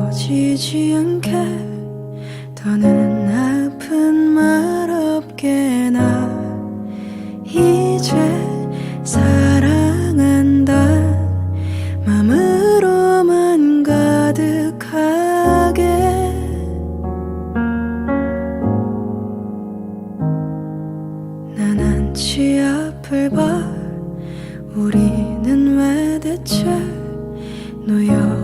꺼지지 않게 더는 아픈 말 없게 나 이제 사랑한다. 마음으로만 가득하게. 난 한치 앞을 봐. 우리는 왜 대체 놓여